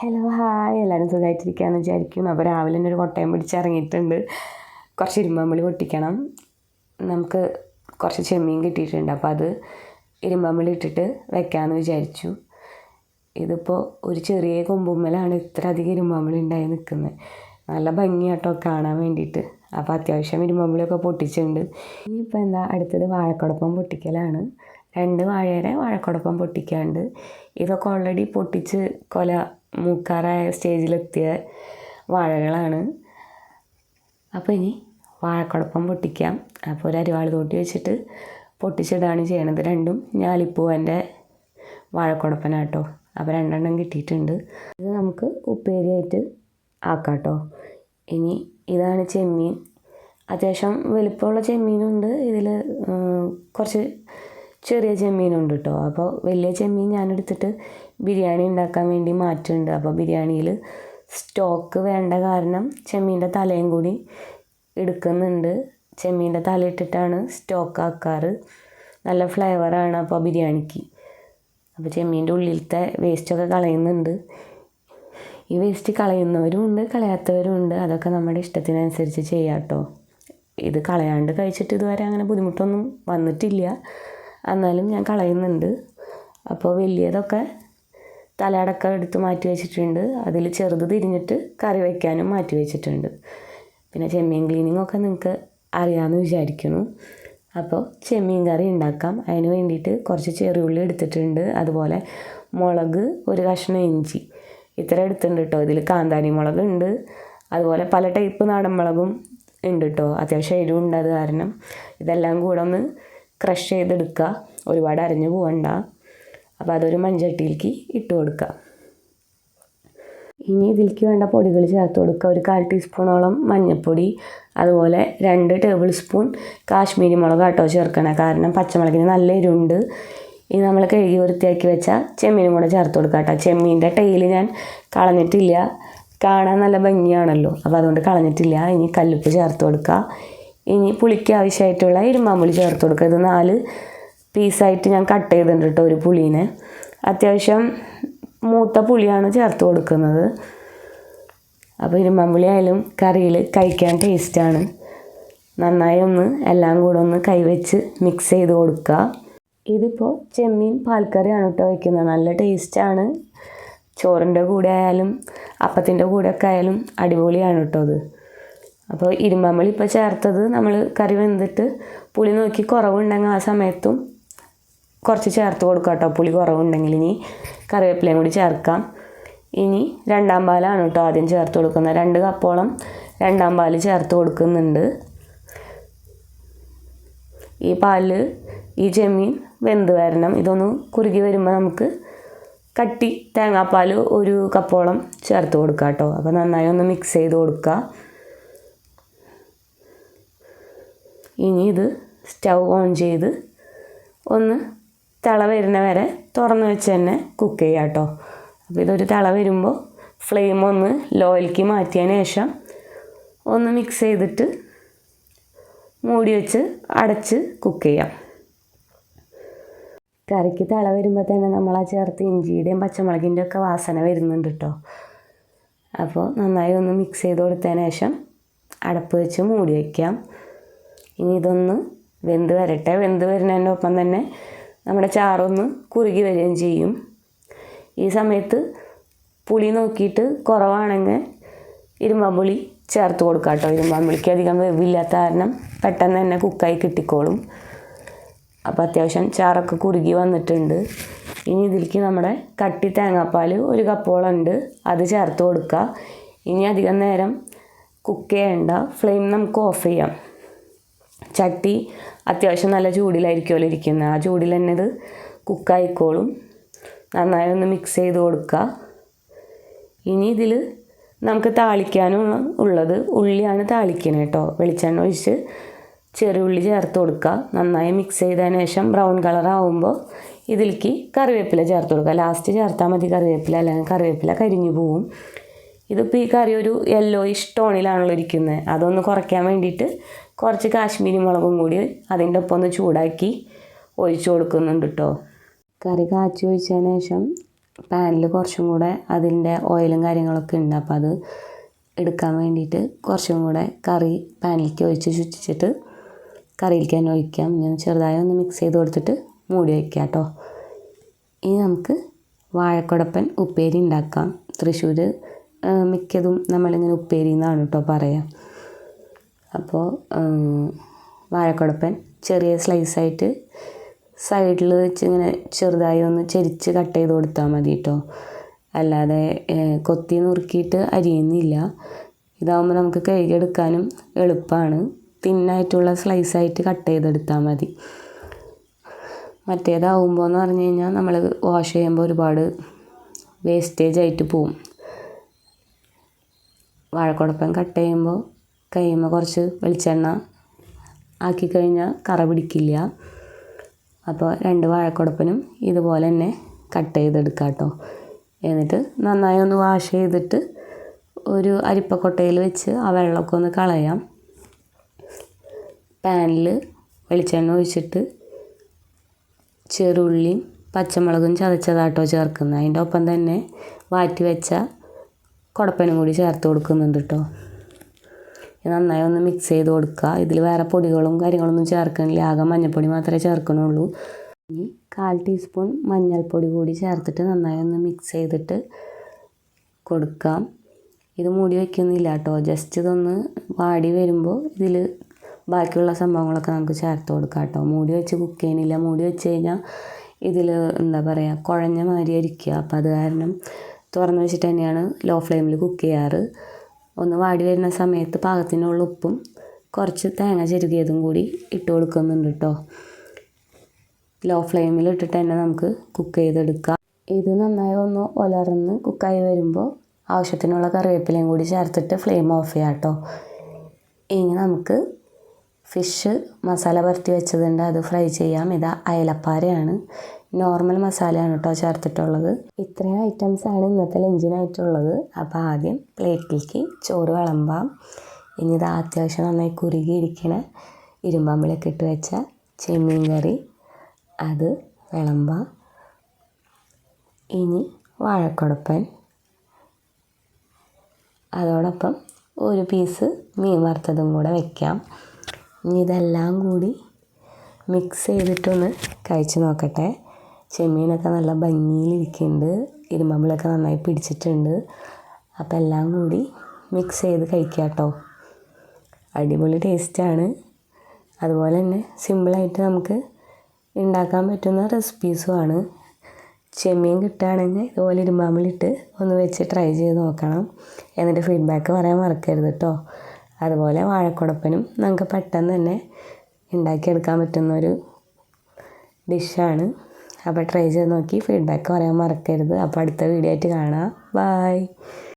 Hello hi എല്ലാവരും സുഖമായിട്ടിരിക്കുകയെന്ന് വിചാരിക്കും അപ്പോൾ രാവിലെ തന്നെ ഒരു കൊട്ടയം പിടിച്ച് ഇറങ്ങിയിട്ടുണ്ട്. കുറച്ച് ഇരുമ്പമ്പിളി പൊട്ടിക്കണം. നമുക്ക് കുറച്ച് ചെമ്മീൻ കിട്ടിയിട്ടുണ്ട്. അപ്പോൾ അത് ഇരുമ്പമ്പിളി ഇട്ടിട്ട് വെക്കാമെന്ന് വിചാരിച്ചു. ഇതിപ്പോൾ ഒരു ചെറിയ കൊമ്പുമ്മലാണ് ഇത്ര അധികം ഇരുമ്പമ്പിളി ഉണ്ടായി നിൽക്കുന്നത്. നല്ല ഭംഗിയാട്ടോ കാണാൻ വേണ്ടിയിട്ട്. അപ്പോൾ അത്യാവശ്യം ഇരുമ്പമ്പിളിയൊക്കെ പൊട്ടിച്ചിട്ടുണ്ട്. ഇനിയിപ്പോൾ എന്താ അടുത്തത് വാഴക്കുടപ്പം പൊട്ടിക്കലാണ്. രണ്ട് വാഴയുടെ വാഴക്കുടപ്പം പൊട്ടിക്കാണ്ട് ഇതൊക്കെ ഓൾറെഡി പൊട്ടിച്ച് കൊല മൂക്കാറായ സ്റ്റേജിലെത്തിയ വാഴകളാണ്. അപ്പോൾ ഇനി വാഴക്കുഴപ്പം പൊട്ടിക്കാം. അപ്പോൾ ഒരു അരിവാൾ തോട്ടി വെച്ചിട്ട് പൊട്ടിച്ചിടാണ് ചെയ്യണത്. രണ്ടും ഞാലിപ്പൂവന്റെ വാഴക്കുഴപ്പനാട്ടോ അപ്പോൾ രണ്ടെണ്ണം കിട്ടിയിട്ടുണ്ട്. ഇത് നമുക്ക് ഉപ്പേരിയായിട്ട് ആക്കാം കേട്ടോ ഇനി ഇതാണ് ചെമ്മീൻ. അത്യാവശ്യം വലിപ്പമുള്ള ചെമ്മീനുണ്ട്. ഇതിൽ കുറച്ച് ചെറിയ ചെമ്മീനുണ്ട് കേട്ടോ അപ്പോൾ വലിയ ചെമ്മീൻ ഞാനെടുത്തിട്ട് ബിരിയാണി ഉണ്ടാക്കാൻ വേണ്ടി മാറ്റുന്നുണ്ട്. അപ്പോൾ ബിരിയാണിയിൽ സ്റ്റോക്ക് വേണ്ട കാരണം ചെമ്മീന്റെ തലയും കൂടി എടുക്കുന്നുണ്ട്. ചെമ്മീന്റെ തല ഇട്ടിട്ടാണ് സ്റ്റോക്ക് ആക്കാറ്. നല്ല ഫ്ലേവറാണ് അപ്പോൾ ബിരിയാണിക്ക്. അപ്പോൾ ചെമ്മീന്റെ ഉള്ളിലത്തെ വേസ്റ്റൊക്കെ കളയുന്നുണ്ട്. ഈ വേസ്റ്റ് കളയുന്നവരും ഉണ്ട് ഉണ്ട്. അതൊക്കെ നമ്മുടെ ഇഷ്ടത്തിനനുസരിച്ച് ചെയ്യാം കേട്ടോ. ഇത് കളയാണ്ട് കഴിച്ചിട്ട് ഇതുവരെ അങ്ങനെ ബുദ്ധിമുട്ടൊന്നും വന്നിട്ടില്ല. എന്നാലും ഞാൻ കളയുന്നുണ്ട്. അപ്പോൾ വലിയതൊക്കെ തലയടക്കം എടുത്ത് മാറ്റി വെച്ചിട്ടുണ്ട്. അതിൽ ചെറുത് തിരിഞ്ഞിട്ട് കറി വയ്ക്കാനും മാറ്റി വെച്ചിട്ടുണ്ട്. പിന്നെ ചെമ്മീൻ ക്ലീനിങ് ഒക്കെ നിങ്ങൾക്ക് അറിയാമെന്ന് വിചാരിക്കുന്നു. അപ്പോൾ ചെമ്മീൻ കറി ഉണ്ടാക്കാം. അതിന് വേണ്ടിയിട്ട് കുറച്ച് ചെറിയുള്ളി എടുത്തിട്ടുണ്ട്. അതുപോലെ മുളക് ഒരു കഷ്ണം ഇഞ്ചി. ഇത്ര എടുത്തിട്ടുണ്ട് കേട്ടോ. ഇതിൽ കാന്താരി മുളക് ഉണ്ട്. അതുപോലെ പല ടൈപ്പ് നാടൻ മുളകും ഉണ്ട് കേട്ടോ. അത്യാവശ്യം എരിവുണ്ട് അത് കാരണം ഇതെല്ലാം കൂടെ ഒന്ന് ക്രഷ് ചെയ്തെടുക്കുക. ഒരുപാട് അരഞ്ഞു പോകണ്ട അപ്പോൾ അതൊരു മൺചട്ടിയിലേക്ക് ഇട്ട് കൊടുക്കുക ഇനി ഇതിലേക്ക് വേണ്ട പൊടികൾ ചേർത്ത് കൊടുക്കുക ഒരു കാൽ ടീസ്പൂണോളം മഞ്ഞൾപ്പൊടി അതുപോലെ രണ്ട് ടേബിൾ സ്പൂൺ കാശ്മീരി മുളക് കേട്ടോ ചേർക്കണം. കാരണം പച്ചമുളകിന് നല്ല എരിവുണ്ട്. ഇനി നമ്മൾ കഴുകി വൃത്തിയാക്കി വെച്ച ചെമ്മീനും കൂടെ ചേർത്ത് കൊടുക്കുക കേട്ടോ. ചെമ്മീന്റെ ടൈൽ ഞാൻ കളഞ്ഞിട്ടില്ല. കാണാൻ നല്ല ഭംഗിയാണല്ലോ. അപ്പോൾ അതുകൊണ്ട് കളഞ്ഞിട്ടില്ല. ഇനി കല്ലുപ്പ് ചേർത്ത് കൊടുക്കുക ഇനി പുളിക്ക് ആവശ്യമായിട്ടുള്ള ഇരുമ്പാമ്പുളി ചേർത്ത് കൊടുക്കുക ഇത് നാല് പീസായിട്ട് ഞാൻ കട്ട് ചെയ്തിട്ടുണ്ട് കേട്ടോ ഒരു പുളീനെ അത്യാവശ്യം മൂത്ത പുളിയാണ് ചേർത്ത് കൊടുക്കുന്നത്. അപ്പോൾ ഇരുമ്പാമ്പുളി ആയാലും കറിയിൽ കഴിക്കാൻ ടേസ്റ്റാണ് നന്നായി ഒന്ന് എല്ലാം കൂടെ ഒന്ന് കൈവച്ച് മിക്സ് ചെയ്ത് കൊടുക്കുക ഇതിപ്പോൾ ചെമ്മീൻ പാൽക്കറിയാണ് കേട്ടോ വയ്ക്കുന്നത് നല്ല ടേസ്റ്റാണ് ചോറിന്റെ കൂടെ ആയാലും അപ്പത്തിന്റെ കൂടെ ഒക്കെ ആയാലും അടിപൊളിയാണ് കേട്ടോ അത്. അപ്പോൾ ഇരുമ്പാമ്പളി ഇപ്പോൾ ചേർത്തത് നമ്മൾ കറി വെന്തിട്ട് പുളി നോക്കി കുറവുണ്ടെങ്കിൽ ആ സമയത്തും കുറച്ച് ചേർത്ത് കൊടുക്കാം കേട്ടോ. പുളി കുറവുണ്ടെങ്കിൽ ഇനി കറിവേപ്പിലയും കൂടി ചേർക്കാം. ഇനി രണ്ടാം പാലാണ് കേട്ടോ ആദ്യം ചേർത്ത് കൊടുക്കുന്നത്. രണ്ട് കപ്പോളം രണ്ടാം പാൽ ചേർത്ത് കൊടുക്കുന്നുണ്ട്. ഈ പാൽ ഈ ചെമ്മീൻ വെന്ത് വരണം. ഇതൊന്ന് കുറുകി വരുമ്പോൾ നമുക്ക് കട്ടി തേങ്ങാപ്പാൽ ഒരു കപ്പോളം ചേർത്ത് കൊടുക്കുക കേട്ടോ. അപ്പോൾ നന്നായി ഒന്ന് മിക്സ് ചെയ്ത് കൊടുക്കുക ഇനി ഇത് സ്റ്റൗ ഓൺ ചെയ്ത് ഒന്ന് തിള വരുന്ന വരെ തുറന്ന് വെച്ച് തന്നെ കുക്ക് ചെയ്യുക കേട്ടോ അപ്പോൾ ഇതൊരു തിള വരുമ്പോൾ ഫ്ലെയിം ഒന്ന് ലോയിലേക്ക് മാറ്റിയതിന് ശേഷം ഒന്ന് മിക്സ് ചെയ്തിട്ട് മൂടി വെച്ച് അടച്ച് കുക്ക് ചെയ്യാം. കറിക്ക് തിള വരുമ്പോൾ തന്നെ നമ്മൾ ആ ചേർത്ത് ഇഞ്ചിയുടെയും പച്ചമുളകിന്റെ ഒക്കെ വാസന വരുന്നുണ്ട് കേട്ടോ അപ്പോൾ നന്നായി ഒന്ന് മിക്സ് ചെയ്ത് കൊടുത്തതിന് ശേഷം അടപ്പ് വെച്ച് മൂടി വയ്ക്കാം ഇനി ഇതൊന്ന് വെന്ത് വരട്ടെ. വെന്ത് വരുന്നതിന്റെ ഒപ്പം തന്നെ നമ്മുടെ ചാറൊന്ന് കുറുകി വരികയും ചെയ്യും. ഈ സമയത്ത് പുളി നോക്കിയിട്ട് കുറവാണെങ്കിൽ ഇരുമ്പാമ്പുളി ചേർത്ത് കൊടുക്കാം കേട്ടോ. ഇരുമ്പാമ്പുളിക്ക് അധികം വെവില്ലാത്ത കാരണം പെട്ടെന്ന് തന്നെ കുക്കായി കിട്ടിക്കോളും. അപ്പോൾ അത്യാവശ്യം ചാറൊക്കെ കുറുകി വന്നിട്ടുണ്ട്. ഇനി ഇതിലേക്ക് നമ്മുടെ കട്ടി തേങ്ങാപ്പാൽ ഒരു കപ്പോളം ഉണ്ട് അത് ചേർത്ത് കൊടുക്കുക ഇനി അധികം നേരം കുക്ക് ചെയ്യേണ്ട ഫ്ലെയിം നമുക്ക് ഓഫ് ചെയ്യാം. ചട്ടി അത്യാവശ്യം നല്ല ചൂടിലായിരിക്കുമല്ലോ ഇരിക്കുന്നത്. ആ ചൂടിൽ തന്നെ ഇത് കുക്കായിക്കോളും നന്നായി ഒന്ന് മിക്സ് ചെയ്ത് കൊടുക്കുക. ഇനി ഇതിൽ നമുക്ക് താളിക്കാനും ഉള്ളത് ഉള്ളിയാണ് താളിക്കുന്നത് കേട്ടോ. വെളിച്ചെണ്ണ ഒഴിച്ച് ചെറിയ ഉള്ളി ചേർത്ത് കൊടുക്കുക. നന്നായി മിക്സ് ചെയ്തതിന് ശേഷം ബ്രൗൺ കളർ ആവുമ്പോൾ ഇതിലേക്ക് കറിവേപ്പില ചേർത്ത് കൊടുക്കുക. ലാസ്റ്റ് ചേർത്താൽ മതി കറിവേപ്പില അല്ലെങ്കിൽ കറിവേപ്പില കരിഞ്ഞു പോവും. ഇതിപ്പോൾ ഈ കറി ഒരു യെല്ലോ ടോണിലാണല്ലോ ഇരിക്കുന്നത്. അതൊന്ന് കുറയ്ക്കാൻ വേണ്ടിയിട്ട് കുറച്ച് കാശ്മീരി മുളകും കൂടി അതിന്റെ ഒപ്പം ഒന്ന് ചൂടാക്കി ഒഴിച്ചു കൊടുക്കുന്നുണ്ട് കേട്ടോ കറി കാച്ചി ഒഴിച്ചതിന് ശേഷം പാനിൽ കുറച്ചും കൂടെ അതിന്റെ ഓയിലും കാര്യങ്ങളൊക്കെ ഉണ്ട്. അപ്പോൾ അത് എടുക്കാൻ വേണ്ടിയിട്ട് കുറച്ചും കൂടെ കറി പാനിലേക്ക് ഒഴിച്ച് ചുറ്റിച്ചിട്ട് കറിയിലേക്ക് തന്നെ ഒഴിക്കാം. ഞാൻ ചെറുതായി ഒന്ന് മിക്സ് ചെയ്ത് കൊടുത്തിട്ട് മൂടി വയ്ക്കാം കേട്ടോ ഇനി നമുക്ക് വാഴക്കുടപ്പൻ ഉപ്പേരി ഉണ്ടാക്കാം. തൃശ്ശൂർ മിക്കതും നമ്മളിങ്ങനെ ഉപ്പേരി എന്നാണ് കേട്ടോ പറയുക അപ്പോൾ വാഴക്കുടപ്പൻ ചെറിയ സ്ലൈസായിട്ട് സൈഡിൽ വെച്ച് ഇങ്ങനെ ചെറുതായി ഒന്ന് ചെരിച്ച് കട്ട് ചെയ്ത് കൊടുത്താൽ മതി കേട്ടോ അല്ലാതെ കൊത്തി നുറുക്കിയിട്ട് അരിയുന്നില്ല. ഇതാകുമ്പോൾ നമുക്ക് കഴുകിയെടുക്കാനും എളുപ്പമാണ് തിന്നായിട്ടുള്ള സ്ലൈസായിട്ട് കട്ട് ചെയ്തെടുത്താൽ മതി. മറ്റേതാവുമ്പോൾ എന്ന് പറഞ്ഞു കഴിഞ്ഞാൽ നമ്മൾ വാഷ് ചെയ്യുമ്പോൾ ഒരുപാട് വേസ്റ്റേജ് ആയിട്ട് പോവും. വാഴക്കുടപ്പൻ കട്ട് ചെയ്യുമ്പോൾ കയ്യുമ്പോൾ കുറച്ച് വെളിച്ചെണ്ണ ആക്കി കഴിഞ്ഞാൽ കറ പിടിക്കില്ല. അപ്പോൾ രണ്ട് വാഴക്കുടപ്പനും ഇതുപോലെ തന്നെ കട്ട് ചെയ്തെടുക്കാം കേട്ടോ എന്നിട്ട് നന്നായി ഒന്ന് വാഷ് ചെയ്തിട്ട് ഒരു അരിപ്പക്കൊട്ടയിൽ വെച്ച് ആ വെള്ളമൊക്കെ ഒന്ന് കളയാം. പാനിൽ വെളിച്ചെണ്ണ ഒഴിച്ചിട്ട് ചെറുള്ളിയും പച്ചമുളകും ചതച്ചതാട്ടോ ചേർക്കുന്നത് അതിന്റെ ഒപ്പം തന്നെ വാറ്റി വെച്ച കുടപ്പനും കൂടി ചേർത്ത് കൊടുക്കുന്നുണ്ട് കേട്ടോ നന്നായി ഒന്ന് മിക്സ് ചെയ്ത് കൊടുക്കുക. ഇതിൽ വേറെ പൊടികളും കാര്യങ്ങളൊന്നും ചേർക്കണില്ല. ആകെ മഞ്ഞൾപ്പൊടി മാത്രമേ ചേർക്കണുള്ളൂ. ഇനി കാൽ ടീസ്പൂൺ മഞ്ഞൾപ്പൊടി കൂടി ചേർത്തിട്ട് നന്നായി ഒന്ന് മിക്സ് ചെയ്തിട്ട് കൊടുക്കാം ഇത് മൂടി വയ്ക്കുന്നില്ല കേട്ടോ ജസ്റ്റ് ഇതൊന്ന് വാടി വരുമ്പോൾ ഇതിൽ ബാക്കിയുള്ള സംഭവങ്ങളൊക്കെ നമുക്ക് ചേർത്ത് കൊടുക്കാം കേട്ടോ മൂടി വെച്ച് കുക്ക് ചെയ്യണില്ല മൂടി വെച്ച് കഴിഞ്ഞാൽ ഇതിൽ എന്താ പറയുക കുഴഞ്ഞ മാതിരി ഇരിക്കുക അപ്പോൾ അത് കാരണം തുറന്ന് വെച്ചിട്ട് തന്നെയാണ് ലോ ഫ്ലെയിമിൽ കുക്ക് ചെയ്യാറ്. ഒന്ന് വാടി വരുന്ന സമയത്ത് പാകത്തിനുള്ള ഉപ്പും കുറച്ച് തേങ്ങ ചെരുകിയതും കൂടി ഇട്ട് കൊടുക്കുന്നുണ്ട് കേട്ടോ ലോ ഫ്ലെയിമിൽ ഇട്ടിട്ട് തന്നെ നമുക്ക് കുക്ക് ചെയ്തെടുക്കാം. ഇത് നന്നായി ഒന്ന് ഒലർന്ന് കുക്കായി വരുമ്പോൾ ആവശ്യത്തിനുള്ള കറിവേപ്പിലയും കൂടി ചേർത്തിട്ട് ഫ്ലെയിം ഓഫ് ചെയ്യാം കേട്ടോ ഇനി നമുക്ക് ഫിഷ് മസാല പരത്തി വെച്ചതുണ്ട്. അത് ഫ്രൈ ചെയ്യാം. ഇതാ അയലപ്പാരയാണ്. നോർമൽ മസാലയാണ് കേട്ടോ ചേർത്തിട്ടുള്ളത്. ഇത്രയും ഐറ്റംസാണ് ഇന്നത്തെ ലഞ്ചിനായിട്ടുള്ളത് അപ്പോൾ ആദ്യം പ്ലേറ്റിലേക്ക് ചോറ് വിളമ്പാം. ഇനി ഇത് അത്യാവശ്യം നന്നായി കുറുകിയിരിക്കണ ഇരുമ്പാമ്പിളൊക്കെ ഇട്ട് വെച്ച ചെമ്മീൻ കറി അത് വിളമ്പാം. ഇനി വാഴക്കുടപ്പൻ. അതോടൊപ്പം ഒരു പീസ് മീൻ വറുത്തതും കൂടെ വെക്കാം. ഇനി ഇതെല്ലാം കൂടി മിക്സ് ചെയ്തിട്ടൊന്ന് കഴിച്ച് നോക്കട്ടെ. ചെമ്മീനൊക്കെ നല്ല ഭംഗിയിലിരിക്കുന്നുണ്ട്. ഇരുമ്പമ്പിളൊക്കെ നന്നായി പിടിച്ചിട്ടുണ്ട്. അപ്പം എല്ലാം കൂടി മിക്സ് ചെയ്ത് കഴിക്കുക കേട്ടോ അടിപൊളി ടേസ്റ്റാണ് അതുപോലെ തന്നെ സിമ്പിളായിട്ട് നമുക്ക് ഉണ്ടാക്കാൻ പറ്റുന്ന റെസിപ്പീസുമാണ് ചെമ്മീൻ കിട്ടുകയാണെങ്കിൽ ഇതുപോലെ ഇരുമ്പാമ്പിളിട്ട് ഒന്ന് വെച്ച് ട്രൈ ചെയ്ത് നോക്കണം. എന്നിട്ട് ഫീഡ്ബാക്ക് പറയാൻ മറക്കരുത് കേട്ടോ അതുപോലെ വാഴക്കുടപ്പനും നമുക്ക് പെട്ടെന്ന് തന്നെ ഉണ്ടാക്കിയെടുക്കാൻ പറ്റുന്ന ഒരു ഡിഷാണ് അപ്പോൾ ട്രൈ ചെയ്ത് നോക്കി. ഫീഡ്ബാക്ക് പറയാൻ മറക്കരുത്. അപ്പോൾ അടുത്ത വീഡിയോ ആയിട്ട് കാണാം. ബായ്